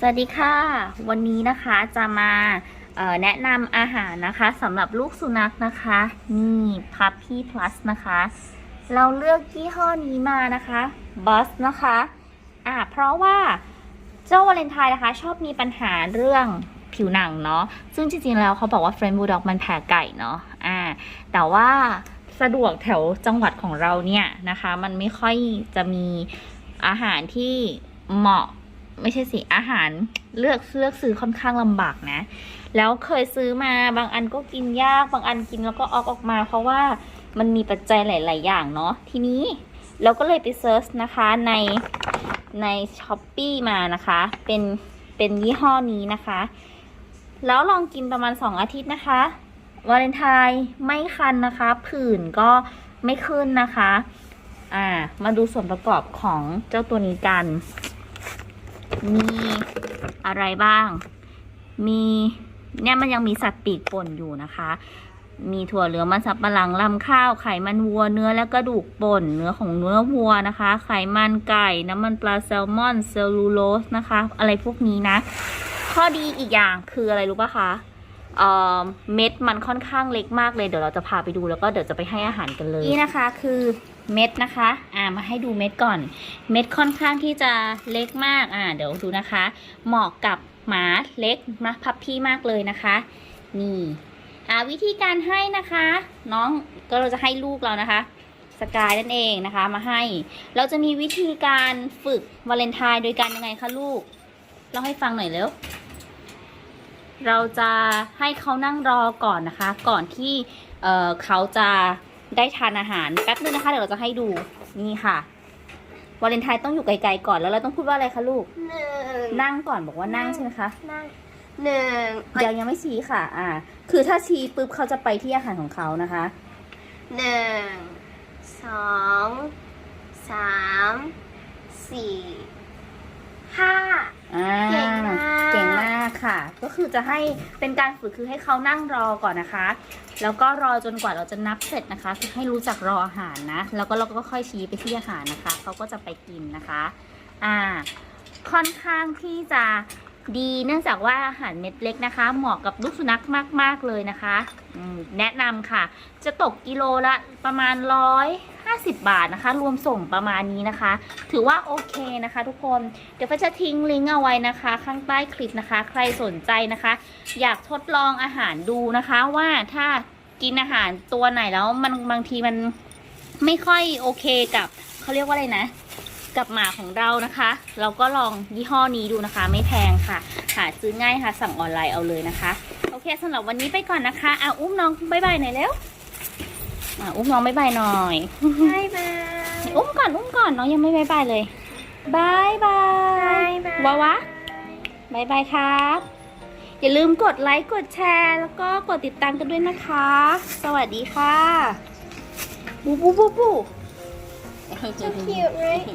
สวัสดีค่ะ วันนี้นะคะจะมาแนะนำอาหารนะคะสำหรับลูกสุนัขนะคะ นี่ Puppy Plus นะคะ เราเลือกยี่ห้อนี้มานะคะ Boss นะคะอ่าเพราะว่าเจ้าวาเลนไทน์นะคะ ชอบมีปัญหาเรื่องผิวหนังเนาะซึ่งจริงๆแล้วเขาบอกว่าเฟรน d บู l ด็อกมันแพ้ไก่เนาะอ่าแต่ว่าสะดวกแถวจังหวัดของเราเนี่ยนะคะ มันไม่ค่อยจะมีอาหารที่เหมาะ ไม่ใช่สิอาหารเลือกเลือกซื้อค่อนข้างลำบากนะ แล้วเคยซื้อมาบางอันก็กินยากบางอันกินแล้วก็ออกออกมา เพราะว่ามันมีปัจจัยหลาย ๆ อย่างเนาะทีนี้เราก็เลยไปเซิร์ชนะคะในในช้อปปีมานะคะ เป็นเป็นยี่ห้อนี้นะคะ แล้วลองกินประมาณ 2 อาทิตย์นะคะวาเลนไทน์ไม่คันนะคะ ผื่นก็ไม่ขึ้นนะคะ อ่า มาดูส่วนประกอบของเจ้าตัวนี้กัน มีอะไรบ้าง มีเนี่ยมันยังมีสัตว์ปีกป่นอยู่นะคะ มีถั่วเหลืองมันสับปะหลังลำข้าวไขมันวัวเนื้อและกระดูกป่น เนื้อของเนื้อวัวนะคะ ไขมันไก่น้ำมันปลาแซลมอนเซลลูโลสนะคะ อะไรพวกนี้นะ ข้อดีอีกอย่างคืออะไรรู้ปะคะ เม็ดมันค่อนข้างเล็กมากเลยเดี๋ยวเราจะพาไปดูแล้วก็เดี๋ยวจะไปให้อาหารกันเลยนี่นะคะคือเม็ดนะคะ อ่ามาให้ดูเม็ดก่อน เม็ดค่อนข้างที่จะเล็กมากอ่าเดี๋ยวดูนะคะ เหมาะกับหมาเล็กมาพับพี่มากเลยนะคะ นี่อ่าวิธีการให้นะคะ น้องก็เราจะให้ลูกเรานะคะสกายนั่นเองนะคะ มาให้ เราจะมีวิธีการฝึกวาเลนไทน์โดยการยังไงคะลูกเล่าให้ฟังหน่อยเร็ว เราจะให้เขานั่งรอก่อนนะคะ ก่อนที่เอ่อเขาจะได้ทานอาหารแป๊บนึงนะคะ เดี๋ยวเราจะให้ดูนี่ค่ะวาเลนไทน์ต้องอยู่ไกลๆก่อนแล้วเราต้องพูดว่าอะไรคะลูกหนึ่งนั่งก่อนบอกว่านั่งใช่ไหมคะนั่งหนึ่งยังยังไม่ชี้ค่ะ อ่า คือถ้าชี้ปุ๊บเขาจะไปที่อาหารของเขานะคะหนึ่งสองสามสี่ห้าอ่า เก่งมาก เก่งมา ก็คือจะให้เป็นการฝึกคือให้เขานั่งรอก่อนนะคะ แล้วก็รอจนกว่าเราจะนับเสร็จนะคะ คือให้รู้จักรออาหารนะ แล้วก็เราก็ค่อยชี้ไปที่อาหารนะคะ เขาก็จะไปกินนะคะ อ่า ค่อนข้างที่จะดีเนื่องจากว่าอาหารเม็ดเล็กนะคะ เหมาะกับลูกสุนัขมาก ๆ เลยนะคะ แนะนำค่ะ จะตกกิโลละประมาณร้อย ห้าสิบบาทนะคะ รวมส่งประมาณนี้นะคะ ถือว่าโอเคนะคะ ทุกคน เดี๋ยวก็จะทิ้งลิงก์เอาไว้นะคะ ข้างใต้คลิปนะคะ ใครสนใจนะคะ อยากทดลองอาหารดูนะคะว่าถ้ากินอาหารตัวไหนแล้วมันบางทีมันไม่ค่อยโอเคกับเขาเรียกว่าอะไรนะ กับหมาของเรานะคะ เราก็ลองยี่ห้อนี้ดูนะคะ ไม่แพงค่ะ หาซื้อง่ายค่ะ สั่งออนไลน์เอาเลยนะคะ โอเคสำหรับวันนี้ไปก่อนนะคะอะอุ้มน้องบ๊ายบายหน่อยเร็ว อะอุ้มน้องบายบายหน่อย บายบาย อุ้มก่อน อุ้มก่อนน้องยังไม่บายบายเลยบายบายบาย วาวะบายบายครับ อย่าลืมกดไลค์ กดแชร์ แล้วก็กดติดตามกันด้วยนะคะ สวัสดีค่ะ บูบูบูบู So cute right